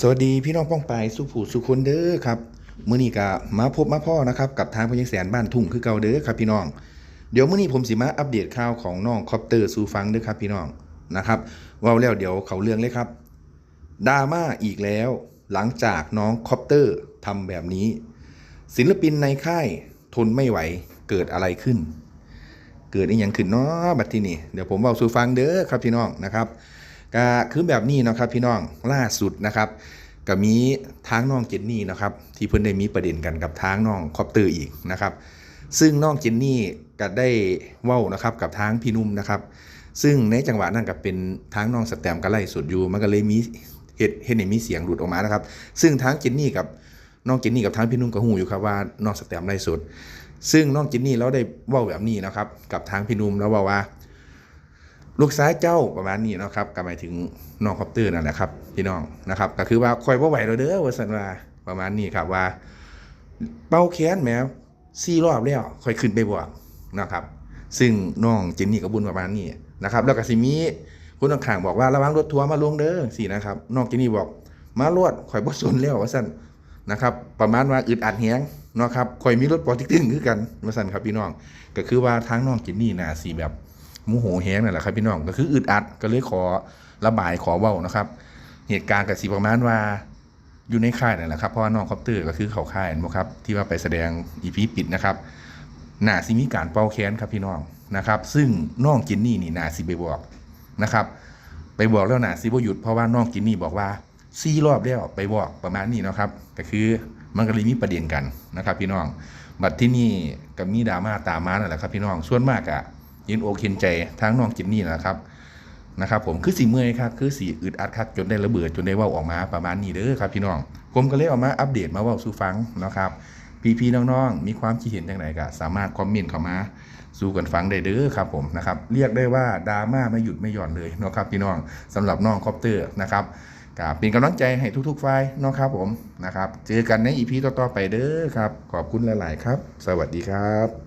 สวัสดีพี่น้องป้องไปสุผูสุคนเด้อครับมื้อนี้ก็มาพบมาพ่อนะครับกับทางพยัญแสนบ้านทุ่งคือเก่าเด้อครับพี่น้อง เดี๋ยวมื้อนี้ผมสิมาอัปเดตข่าวของน้องคอปเตอร์สู่ฟังเด้อครับพี่น้องนะครับว้าแล้วเดี๋ยวเขาเรื่องเลยครับดราม่าอีกแล้ว หลังจากน้องคอปเตอร์ทำแบบนี้ ศิลปินในค่ายทนไม่ไหวเกิดอะไรขึ้น เกิดอีหยังขึ้นเนาะบัดทีนี้เดี๋ยวผมเว้าสู่ฟังเด้อครับพี่น้องนะครับ ก็คือแบบนี้นะครับพี่น้องล่าสุดนะครับก็มีทางน้องเจนนี่นะครับที่เพิ่นได้มีประเด็นกันกับทางน้องคอปเตอร์อีกนะครับ ซึ่งน้องเจนนี่ก็ได้เว้านะครับกับทางพี่นุ่มนะครับ ซึ่งในจังหวะนั้นก็เป็นทางน้องสแตมก็ไล่สุดอยู่มันก็เลยมีเห็ดเห็นมีเสียงหลุดออกมานะครับ ซึ่งทางเจนนี่กับน้องเจนนี่กับทางพี่นุ่มก็หูอยู่ครับว่าน้องสแตมไล่สุด ซึ่งน้องเจนนี่เราได้เว้าแบบนี้นะครับ กับทางพี่นุ่มแล้วบอกว่า ลูกซ้ายเจ้าประมาณนี้นะครับก็หมายถึงน้องคอปเตอร์นั่นแหละครับพี่น้องนะครับ ก็คือว่าคอยว่าไหวเราเด้อว่าสันว่าประมาณนี้ครับว่า เป้าแค้นแหมสี่รอบแล้วค่อยขึ้นไปบวกนะครับ ซึ่งน้องเจนนี่กับบุญประมาณนี้นะครับ แล้วก็สิมีคุณข้างๆบอกว่าระวังรถทัวร์มาลงเด้อสินะครับน้องเจนนี่บอกมาลวดข่อยบ่สนแล้วว่าซั่นนะครับ ประมาณว่าอึดอัดแฮงนะครับข่อยมีรถปอติ๊กตึ้งคือกันว่าซั่นครับพี่น้องก็คือว่าทางน้องเจนนี่นะสิแบบ โมโหแห้งนั่นแหละครับพี่น้องก็คืออึดอัดก็เลยขอระบายขอเว้านะครับ เหตุการณ์กับสีประมาณว่าอยู่ในค่ายนั่นแหละครับเพราะว่าน้องคอปเตอร์ก็คือเขาค่ายนะครับที่ว่าไปแสดงอีพีปิดนะครับหนาซิมีการเป่าแค้นครับพี่น้องนะครับ ซึ่งน้องจินนี่นี่หนาซิไปบอกนะครับไปบอกแล้วหนาซิบ่หยุดเพราะว่าน้องจินนี่บอกว่าซีรอบแล้วไปบอกประมาณนี้นะครับก็คือมันก็เลยมีประเด็นกันนะครับ พี่น้องบัดที่นี่ก็มีดราม่าตามมานั่นแหละครับพี่น้องส่วนมากอะ ยินโอเคนใจทั้งน้องจินนี่นะครับนะครับผมคือสีเมื่อยครับคือสีอึดอัดครับจนได้ระเบิดจนได้ว่าออกมาประมาณนี้เด้อครับพี่น้อง ผมก็เลยออกมาอัปเดตมาว่าสู่ฟังนะครับ พี่ๆน้องๆมีความคิดเห็นอย่างไรก็สามารถคอมเมนต์เข้ามาสู่กันฟังได้เด้อครับผมนะครับเรียกได้ว่าดราม่าไม่หยุดไม่หย่อนเลยนะครับพี่น้องสำหรับน้องคอปเตอร์นะครับก็เป็นกำลังใจให้ทุกๆฝ่ายนะครับผมนะครับ เจอกันในอีพีต่อๆไปเด้อครับ ขอบคุณหลาย ๆ ครับ สวัสดีครับ